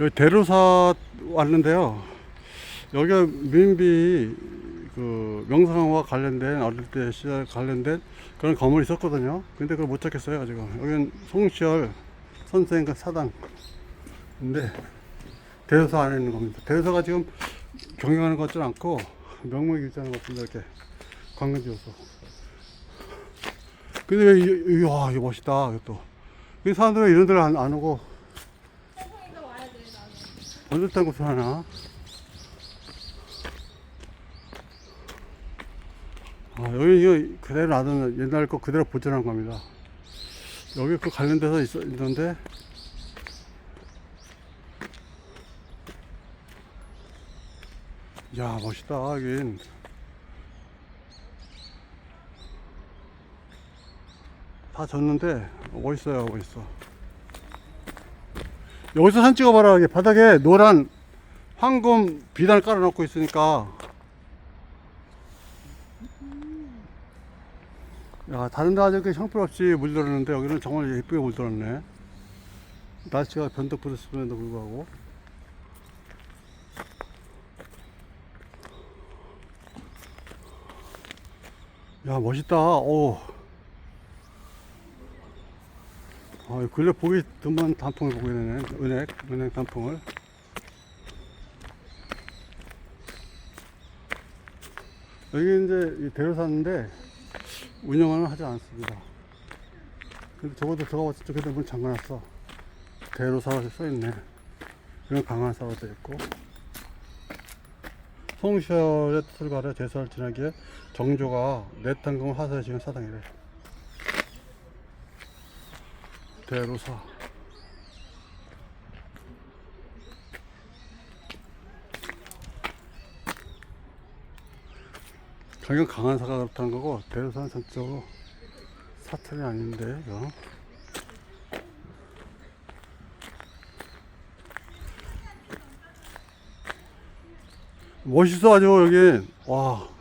여기 대로사 왔는데요. 여기가 민비 그 명성황후와 관련된 어릴 때 시절 관련된 그런 건물이 있었거든요. 근데 그걸 못 찾겠어요 지금. 여기는 송시열 선생과 사당인데 대로사 안에 있는 겁니다. 대로사가 지금 경영하는 것 같지는 않고 명목이 있다는 것 같습니다. 이렇게 관광지로서. 근데 왜, 이, 이, 와, 이거 멋있다, 이것도. 이 사람들은 이런 데를 안, 안 오고, 세상에서 와야 돼 나는. 어딜 곳을 하나? 아, 여기 이거 그대로 놔두면 옛날 거 그대로 보존한 겁니다. 여기 그 관련 돼서 있, 있는데, 야, 멋있다, 여긴. 다 졌는데, 멋있어요, 멋있어. 여기서 사진 찍어봐라. 바닥에 노란 황금 비단을 깔아놓고 있으니까. 야, 다른 데 아직 형편 없이 물들었는데 여기는 정말 예쁘게 물들었네. 날씨가 변덕 부렸음에도 불구하고. 야, 멋있다. 오. 아, 근래 보기 드문 단풍을 보게 되네. 은행, 은행 단풍을. 여기 이제 이 대로사인데 운영은 하지 않습니다. 근데 적어도 들어가봤을 때 그때 문 잠가놨어. 대로사라고 써있네. 이런 강한 사로 되어 있고. 송시열의 뜻을 가려 대사를 지나기에 정조가 내탕금을 하사해 지은 사당이래. 대로사. 가격 강한 사가 그렇다는 거고 대로사는 전적으로 사찰이 아닌데 이거. 멋있어 아주 여기 와